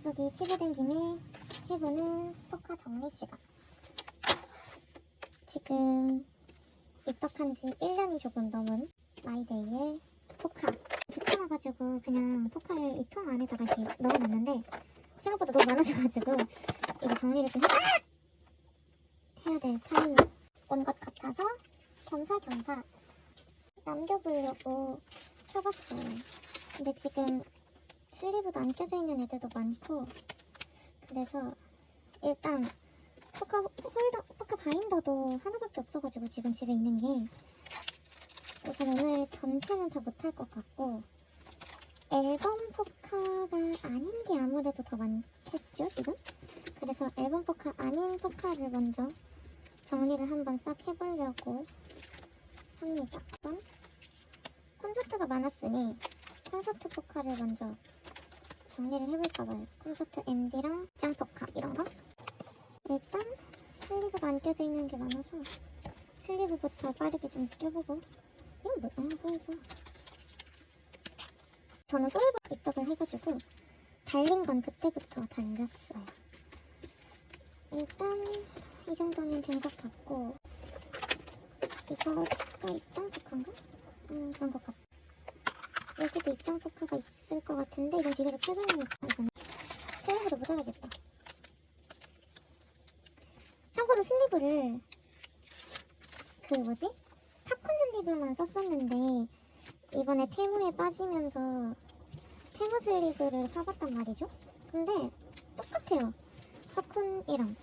약속이 취소된 김에 해보는 포카 정리 시간. 지금 입덕한 지 1년이 조금 넘은 마이데이의 포카. 귀찮아가지고 그냥 포카를 이 통 안에다가 이렇게 넣어놨는데 생각보다 너무 많아져가지고 이거 정리를 좀 해, 해야 될 타임 온 것 같아서 겸사겸사 남겨보려고 켜봤어요. 근데 지금 슬리브도 안 껴져 있는 애들도 많고 그래서 일단 포카 홀더, 포카 바인더도 하나밖에 없어가지고 지금 집에 있는 게 우선 오늘 전체는 다 못할 것 같고 앨범 포카가 아닌 게 아무래도 더 많겠죠 지금? 그래서 앨범 포카 아닌 포카를 먼저 정리를 한번 싹 해보려고 합니다. 콘서트가 많았으니 콘서트 포카를 먼저 정리를 해볼까 봐요. 콘서트 MD랑 짱 포카 이런 거. 일단 슬리브가 안 껴져 있는 게 많아서 슬리브부터 빠르게 좀 껴보고 이건 뭐야? 아, 뭐야 이거. 저는 포에버 입덕을 해가지고 달린 건 그때부터 달렸어요. 일단 이 정도면 된것 같고 이거가 입장 포카인가? 음 그런 것 같아. 여기도 입장 포카가 있을 것 같은데 이건 뒤에서 최근이니까 이거는 슬리브도 모자라겠다. 참고로 슬리브를 그 뭐지? 팝콘 슬리브만 썼었는데 이번에 테무에 빠지면서 테무 슬리브를 사봤단 말이죠. 근데 똑같아요. 팝콘이랑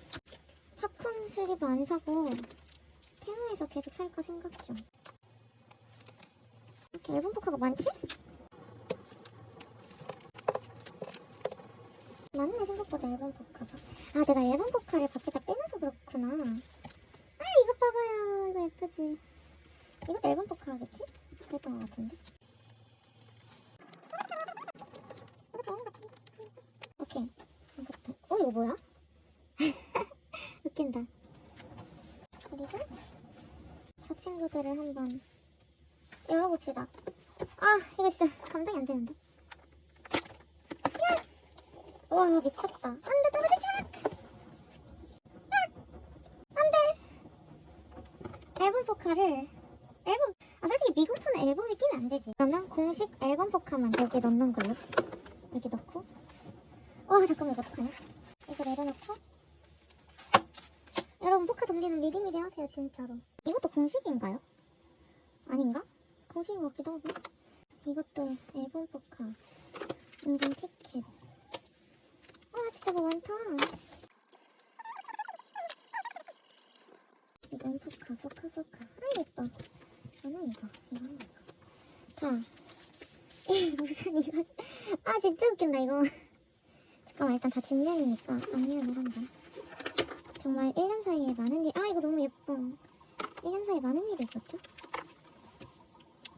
팝콘 슬리브 안 사고 테무에서 계속 살까 생각 중. 이렇게 앨범 포카가 많지? 많네 생각보다 앨범 포카가. 아 내가 앨범 포카를 밖에다 빼놔서 그렇구나. 아 이거 봐봐요. 이거 예쁘지? 이것도 앨범 포카겠지? 그랬던 것 같은데. 오케이. 이것도. 어 이거 뭐야? 웃긴다. 그리고 저 친구들을 한번 열어봅시다. 아 이거 진짜 감당이 안 되는데. 야! 와 미쳤다. 안돼 떨어지지 마. 아! 안돼. 앨범 포카를 앨범 아 솔직히 미국판은 앨범에 끼면 안 되지. 그러면 공식 앨범 포카만 여기 넣는 걸로 여기 넣고. 와 잠깐만 이거 어떡하냐? 이거 내려놓고. 여러분 포카 정리는 미리미리 하세요 진짜로. 이것도 공식인가요? 아닌가? 공식인 것 같기도 하고. 이것도 앨범 포카. 인간 티켓. 와 진짜 뭐 많다. 이건 포카 포카 포카. 아 예뻐. 저는 이거 이거는 이거. 자. 이 무슨 이거. 아 진짜 웃긴다 이거. 잠깐만 일단 다 뒷면이니까 앞면을 한번. 정말 1년 사이에 많은 일. 아 이거 너무 예뻐. 1년 사이에 많은 일이 있었죠?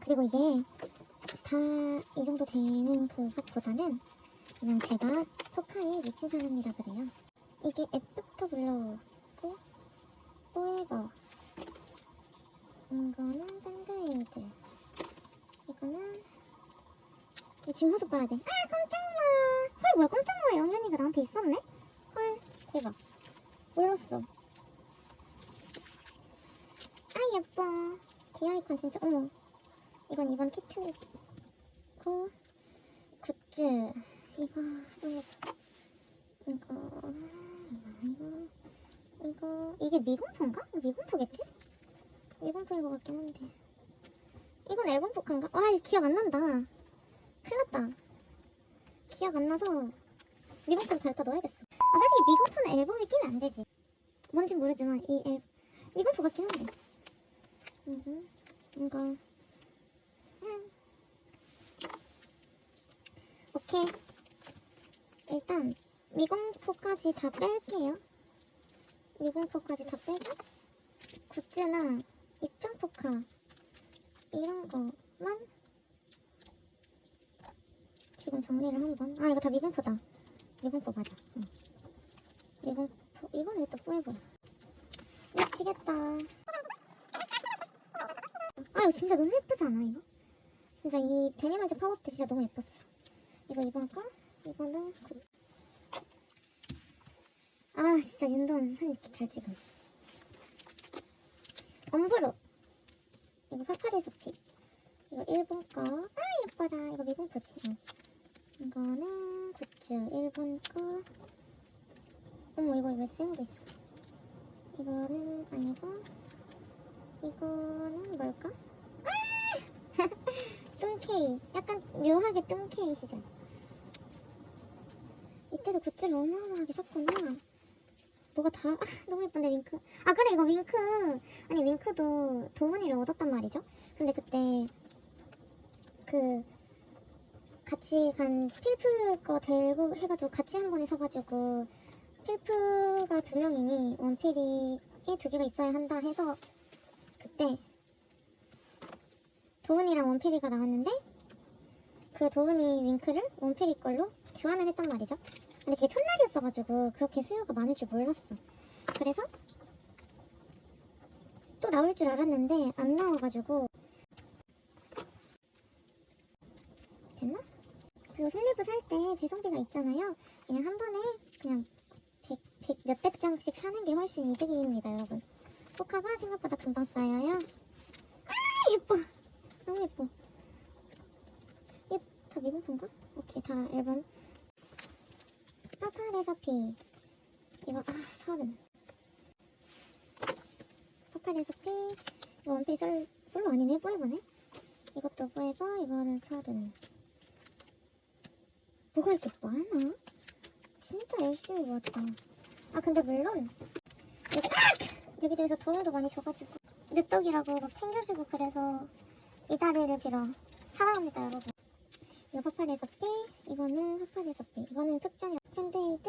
그리고 이게 다 이 정도 되는 그것보다는 그냥 제가 포카에 미친 사람이라 그래요. 이게 애프터 블로우고 포에버 이거는 밴드에이드 이거는 이 뒷모습 봐야 돼. 아 깜짝마. 헐 뭐야 깜짝마 영현이가 나한테 있었네? 헐 대박. 몰랐어. 아 예뻐. 디아이콘 진짜 어머. 이건 이번 키트고 굿즈 이거 이거 이거 이거 이거 이게 미공포인가? 미공포겠지? 미공포인 것 같긴 한데 이건 앨범 포카인가? 아 기억 안 난다 큰일났다 기억 안 나서 미공포를 달다 넣어야겠어 아 솔직히 미공포는 앨범에 끼면 안 되지 뭔진 모르지만 이 앨, 미공포 같긴 한데 음, 이거 음. 오케이. 일단 미공포까지 다 뺄게요. 미공포까지 다 빼고 굿즈나 입장 포카 이런 거만 지금 정리를 한번. 아 이거 다 미공포다. 미공포 맞아. 응. 미공포 이거는 또 포에버. 미치겠다. 아 이거 진짜 너무 예쁘지 않아 이거? 진짜 이 데니멀즈 팝업 때 진짜 너무 예뻤어. 이거 이번 거? 이거는 그 진짜 윤도원 사진 잘 찍음. 엄브로. 이거 파파레서피. 이거 일본 거. 아 예뻐라. 이거 미국 거지. 응. 이거는 굿즈 일본 거. 어머 이거 왜 생으로 있어? 이거는 아니고 이거는 뭘까? 아! 뚱케이. 약간 묘하게 뚱케이 시절. 이때도 굿즈를 어마어마하게 샀구나. 뭐가 다 아, 너무 예쁜데 윙크. 아 그래 이거 윙크. 아니 윙크도 도훈이를 얻었단 말이죠. 근데 그때 그 같이 간 필프 거 들고 해가지고 같이 한 번에 사가지고 필프가 두 명이니 원필이 두 개가 있어야 한다 해서 그때 도훈이랑 원필이가 나왔는데 그 도훈이 윙크를 원필이 걸로 교환을 했단 말이죠. 근데 그게 첫날이었어가지고 그렇게 수요가 많을 줄 몰랐어. 그래서 또 나올 줄 알았는데 안 나와가지고 됐나? 그리고 슬리브 살 때 배송비가 있잖아요. 그냥 한 번에 그냥 100, 100 몇백 장씩 사는 게 훨씬 이득입니다, 여러분. 포카가 생각보다 금방 쌓여요. 아 예뻐, 너무 예뻐. 이게 다 미국인가? 오케이, 다 앨범. 파파 레서피. 이거 아 서른. 파파 레서피. 이거 원필 솔, 솔로 아니네? 뽀에버네? 이것도 뽀에버 이거는 서른. 뭐가 이렇게 많아? 진짜 열심히 모았다. 아 근데 물론 여기 아! 여기저기서 돈도 많이 줘가지고 늦덕이라고 막 챙겨주고 그래서 이 자리를 빌어. 사랑합니다 여러분. 이거 파파레서피 이거는 파파레서피. 이거는 특전이 팬데이드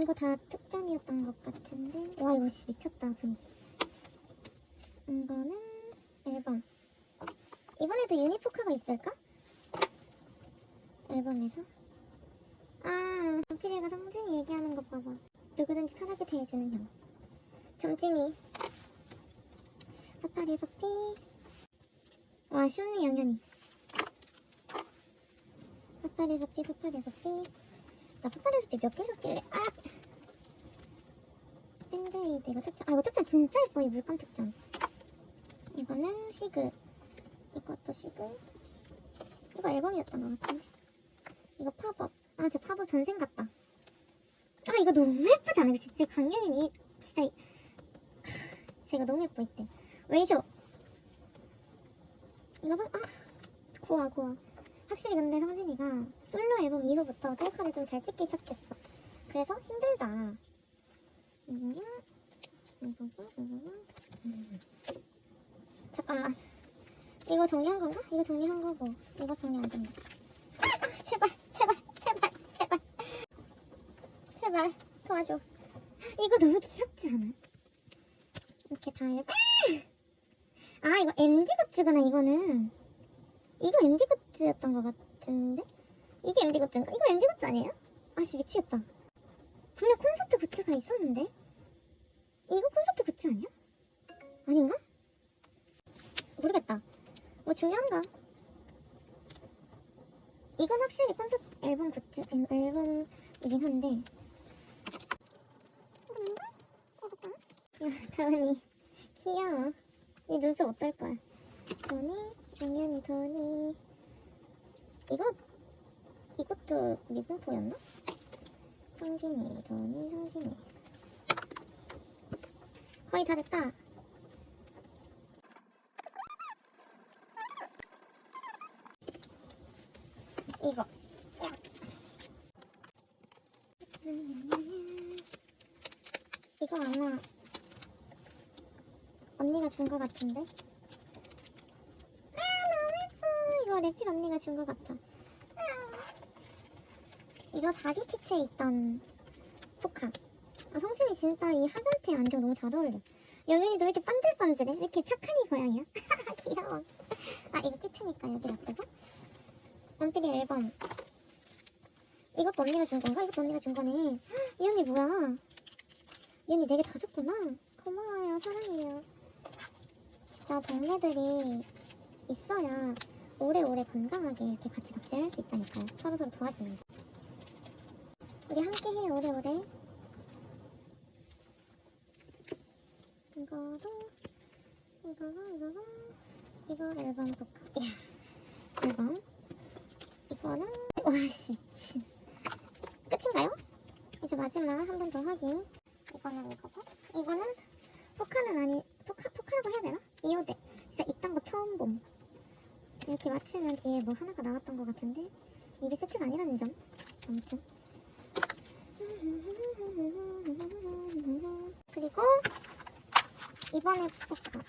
이거 다 특전이었던 것 같은데. 와 이거 진짜 미쳤다 분위기. 이거는 앨범. 이번에도 유니포카가 있을까? 앨범에서? 아 피리가 성진이 얘기하는 것 봐봐. 누구든지 편하게 대해주는 형. 점진이. 파파레서피 와 쇼미 영현이 파파레서피 파파레서피. 나 파파레서피 몇개 샀길래 아! 밴드에이드 이거 특전 아 이거 특전 진짜 예뻐 이 물감 특전 이거는 시그. 이것도 시그. 이거 앨범이었던 것 같은데. 이거 팝업. 아 진짜 팝업 전생 같다. 아 이거 너무 예쁘지 않아 이거 진짜 강경이니 진짜 이- 제가 너무 예뻐 이때. 웨이쇼? 이거 성, 아 고와 고와 확실히 근데 성진이가 솔로 앨범 이후부터 셀카를 좀 잘 찍기 시작했어. 그래서 힘들다. 잠깐만. 이거 정리한 건가? 이거 정리한 거고 이거 정리 안 된다. 아, 제발 제발 제발 제발 제발 도와줘. 이거 너무 귀엽지 않아? 이렇게 다 이렇게 아 이거 MD 굿즈구나 이거는. 이거 MD 굿즈였던 것 같은데? 이게 MD 굿즈인가? 이거 MD 굿즈 아니에요? 아씨 미치겠다. 분명 콘서트 굿즈가 있었는데? 이거 콘서트 굿즈 아니야? 아닌가? 모르겠다. 뭐 중요한가? 이건 확실히 콘서트 앨범 굿즈, 앨- 앨범이긴 한데. 야, 다은이. 귀여워. 이 눈썹 어떨 거야? 도니, 당연히 도니. 이거, 이것도 미공포였나? 성진이, 도니, 성진이. 거의 다 됐다. 이거. 이거 아마 언니가 준 거 같은데? 아 너무 예뻐 이거 레필 언니가 준거 같아. 아. 이거 자기 키트에 있던 포카. 아 성심이 진짜 이 하근테 안경 너무 잘 어울려. 영현이도 왜 이렇게 반질반질해? 왜 이렇게 착하니 고양이야? 귀여워. 아 이거 키트니까 여기 놔두고. 원필이 앨범. 이것도 언니가 준 건가? 이것도 언니가 준 거네. 헉, 이 언니 뭐야? 이 언니 네개 다 줬구나. 고마워요 사랑해요. 진짜 동네들이 있어야 오래오래 건강하게 이렇게 같이 덕질할 수 있다니까요. 서로서로 도와주면서. 우리 함께 해요, 오래오래. 이거도, 이거도, 이거도, 이거 앨범 볼까? 야, 앨범. 이거는, 와씨, 미친. 끝인가요? 이제 마지막 한 번 더 확인. 이거는 이거고. 이거는 포카는 아니, 포카, 포카라고 해야 되나? 이오대. 진짜 이딴 거 처음 봄. 이렇게 맞추면 뒤에 뭐 하나가 나왔던 것 같은데? 이게 세트가 아니라는 점. 아무튼. 그리고 이번에 포카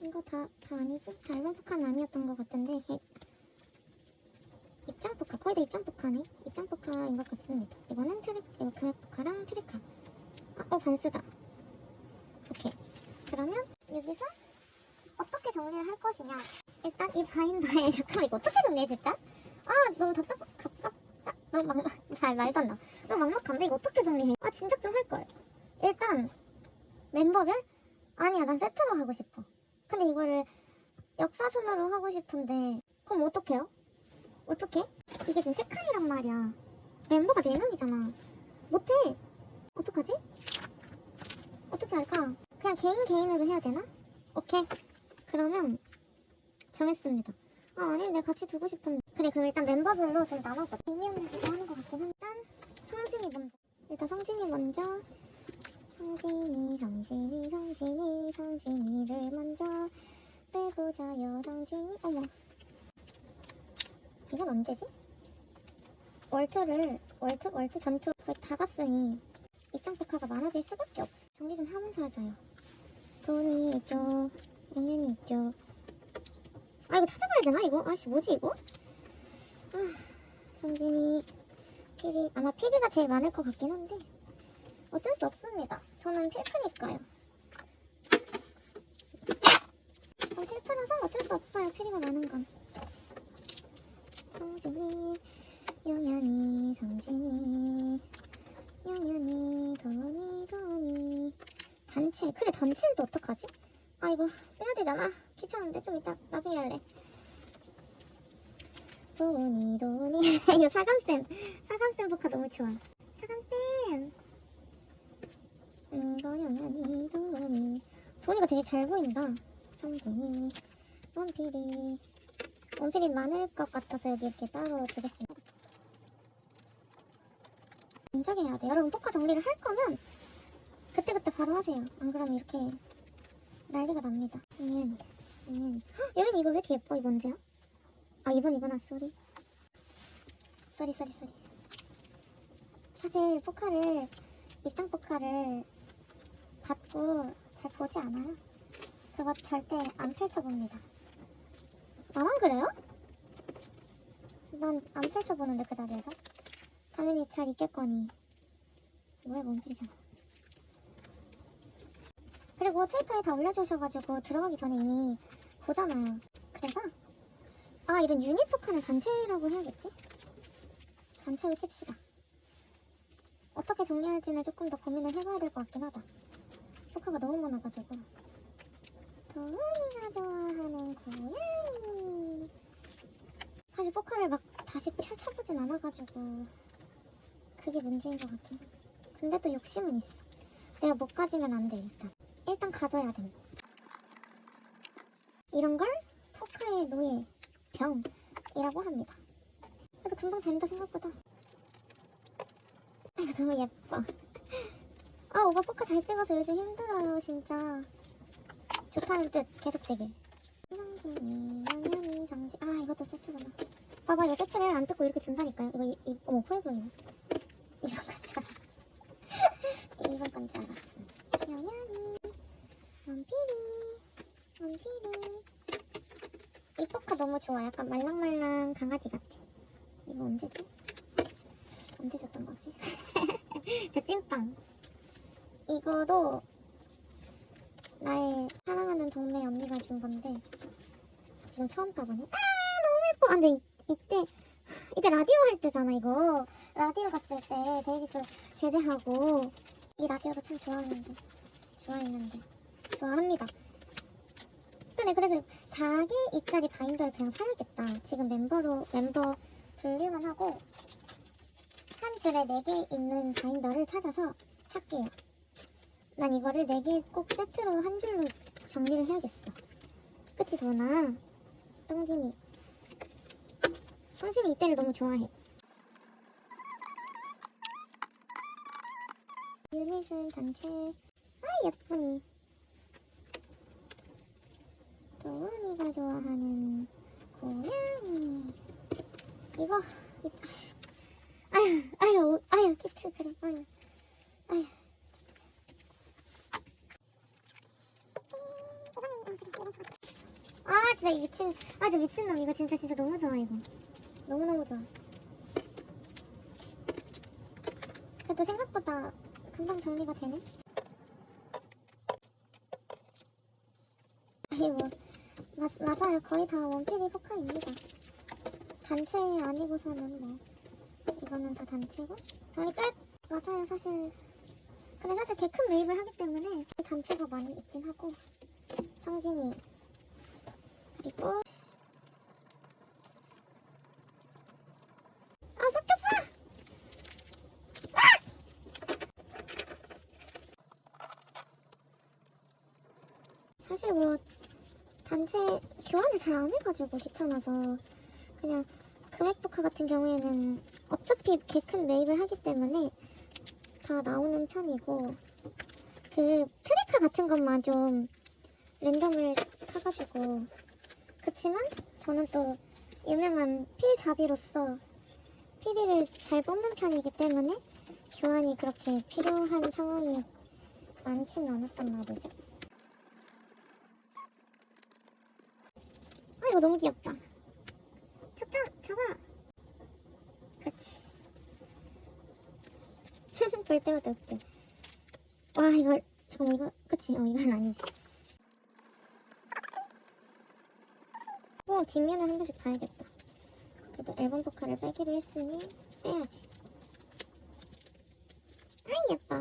이거 다, 다 아니지? 다 앨범 포카는 아니었던 것 같은데 해. 입장 포카 거의 다 입장 포카네 입장 포카인 것 같습니다. 이거는 트랙 이거 그랩 포카랑 트랙카. 아, 어 반스다. 오케이. 그러면 여기서 어떻게 정리를 할 것이냐 일단 이 바인더에 잠깐만 이거 어떻게 정리했을까? 아 너무 답답 답답 너무 막 잘 말도 안 나. 너무 막막한데 이거 어떻게 정리해? 아 진작 좀 할걸. 일단 멤버별? 아니야 난 세트로 하고 싶어. 근데 이거를 역사순으로 하고 싶은데 그럼 어떡해요? 어떡해? 이게 지금 세 칸이란 말이야. 멤버가 네 명이잖아. 못해. 어떡하지? 어떻게 할까? 그냥 개인 개인으로 해야 되나? 오케이. 그러면 정했습니다. 아, 아니, 내가 같이 두고 싶은데. 그래, 그럼 일단 멤버별로 좀 나눠봐. 의미 없는 거 하는 것 같긴 한데. 성진이 먼저. 일단 성진이 먼저. 성진이, 성진이, 성진이, 성진이를 먼저 빼보자요, 성진이. 어머. 이건 언제지? 월투를, 월투? 월투 전투 거의 다 갔으니 입장 포카가 많아질 수밖에 없어. 정리 좀 하면서 하자요. 돈이 있죠. 영현이 있죠. 아 이거 찾아봐야 되나 이거? 아씨 뭐지 이거? 아, 성진이 피리 아마 피리가 제일 많을 것 같긴 한데 어쩔 수 없습니다. 저는 필프니까요. 전 필프라서 어쩔 수 없어요. 피리가 많은 건. 성진이 영현이 성진이 영현이 도니 도니 단체 그래 단체는 또 어떡하지? 아 이거 빼야 되잖아. 귀찮은데 좀 이따 나중에 할래. 도니 도니. 이거 사감쌤. 사감쌤 보카 너무 좋아. 사감쌤. 음 도니 도니. 도니가 되게 잘 보인다. 성진이. 원필이. 원필이 많을 것 같아서 여기 이렇게 따로 주겠습니다. 진작에 해야 돼. 여러분 포카 정리를 할 거면 그때그때 바로 하세요 안 그러면 이렇게 난리가 납니다. 영현이. 헉, 영현이 이거 왜 이렇게 예뻐? 이거 언제야? 아 이번 이거나 쏘리. 쏘리 쏘리 쏘리. 사실 포카를 입장 포카를 받고 잘 보지 않아요. 그거 절대 안 펼쳐봅니다. 나만 그래요? 난 안 펼쳐보는데 그 자리에서 당연히 잘 있겠거니. 뭐야 원필이잖아. 그리고 트위터에 다 올려주셔가지고 들어가기 전에 이미 보잖아요. 그래서 아 이런 유닛 포카는 단체라고 해야겠지? 단체로 칩시다. 어떻게 정리할지는 조금 더 고민을 해봐야 될 것 같긴 하다. 포카가 너무 많아가지고. 도훈이가 좋아하는 고양이. 사실 포카를 막 다시 펼쳐보진 않아가지고 그게 문제인 것 같긴 해. 근데 또 욕심은 있어. 내가 못 가지면 안 돼 일단. 일단 가져야 돼. 이런 걸 포카의 노예 병이라고 합니다. 그래도 금방 된다 생각보다. 아, 이거 너무 예뻐. 아 오빠 포카 잘 찍어서 요즘 힘들어요 진짜. 좋다는 뜻 계속 되길. 성진이 영현이 성진 아 이것도 세트구나. 봐봐 이거 세트를 안 뜯고 이렇게 준다니까요. 이거 이, 이 어머 포해 보이네. 이번 건줄 알았어. 이번 건줄 알았어. 영현이 원피리 원피리. 이 포카 너무 좋아 약간 말랑말랑 강아지 같아. 이거 언제지? 언제 줬던 거지? 저 찐빵. 이거도 나의 사랑하는 동네 언니가 준 건데 지금 처음 따보네. 아 너무 예뻐. 아, 근데 이, 이때 이때 라디오 할 때잖아 이거. 라디오 갔을 때 데이지도 제대하고 이 라디오도 참 좋아하는데 좋아했는데 좋아합니다. 그래 그래서 4개짜리 바인더를 그냥 사야겠다. 지금 멤버로 멤버 분류만 하고 한 줄에 4개 있는 바인더를 찾아서 살게요. 난 이거를 4개 꼭 세트로 한 줄로 정리를 해야겠어. 그치, 도나? 똥진이. 똥진이 이때를 너무 좋아해. 유닛은 단체. 아, 예쁘니. 도은이가 좋아하는 고양이. 이거, 이- 아유, 아유, 아유, 키트, 그래, 아유, 아유, 아, 진짜 이 미친, 아, 저 미친놈, 이거 진짜, 진짜 너무 좋아, 이거. 너무너무 좋아. 그래도 생각보다 금방 정리가 되네. 아니, 뭐, 맞, 맞아요. 거의 다 원필이 포카입니다. 단체 아니고서는 뭐, 이거는 다 단체고. 정리 끝! 맞아요, 사실. 근데 사실 개 큰 매입을 하기 때문에 단체가 많이 있긴 하고. 성진이. 그리고. 아, 섞였어! 사실 뭐 단체 교환을 잘 안 해가지고 귀찮아서 그냥 금액포카 같은 경우에는 어차피 개 큰 매입을 하기 때문에 다 나오는 편이고 그 트레카 같은 것만 좀 랜덤을 타가지고 그치만 저는 또 유명한 필잡이로서 피리를 잘 뽑는 편이기 때문에 교환이 그렇게 필요한 상황이 많지는 않았단 말이죠. 이거 너무 귀엽다. 좋다 잡아. 그렇지. 볼 때마다 웃겨. 와 이걸 잠깐 이거 그치? 어 이건 아니지. 어 뒷면을 한 번씩 봐야겠다. 그래도 앨범 포카를 빼기로 했으니 빼야지. 아이 예뻐.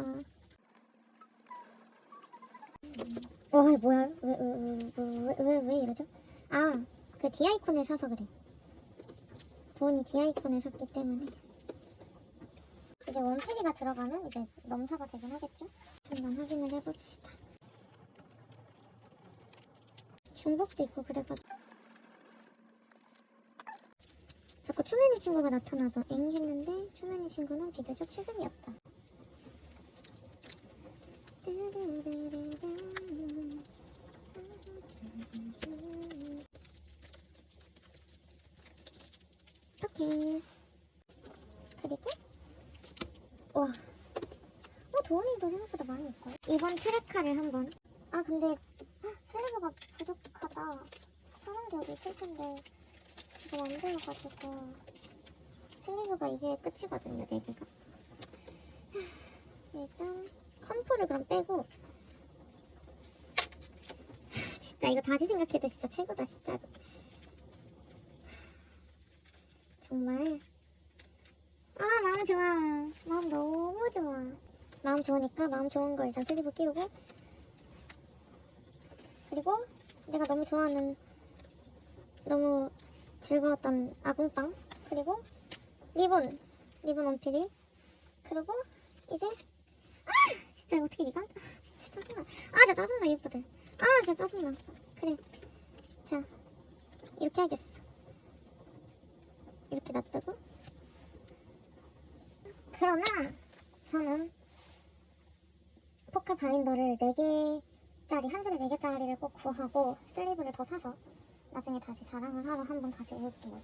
와 뭐야? 왜 왜 왜 왜 왜, 왜, 왜 이러죠? 아, 그 디아이콘을 사서 그래. 돈이 디아이콘을 샀기 때문에. 이제 원피리가 들어가면 이제 넘사가 되긴 하겠죠? 한번 확인을 해봅시다. 중복도 있고 그래가지고. 자꾸 초면이 친구가 나타나서 엥 했는데 초면이 친구는 비교적 최근이었다. 오케이. 그리고 와, 어 도원이도 생각보다 많이 있고 이번 트레카를 한번. 아 근데 헉, 슬리브가 부족하다. 사는 게 어디 있을 텐데 이거 안 되어가지고 슬리브가 이게 끝이거든요, 네 개가. 일단 컨포를 그럼 빼고 진짜 이거 다시 생각해도 진짜 최고다 진짜. 정말. 아 마음 좋아. 마음 너무 좋아. 마음 좋으니까 마음 좋은 거 일단 슬리브 끼우고. 그리고 내가 너무 좋아하는 너무 즐거웠던 아궁빵. 그리고 리본 리본 원필이 그리고 이제 아! 진짜 어떻게 이거 아, 진짜 짜증나. 아 진짜 짜증나 이쁘들 아 진짜 짜증나. 그래. 자 이렇게 하겠어 이렇게 놔두고? 그러면 저는 포카 바인더를 4개짜리 한 줄에 4개짜리를 꼭 구하고 슬리브를 더 사서 나중에 다시 자랑을 하러 한번 다시 올게요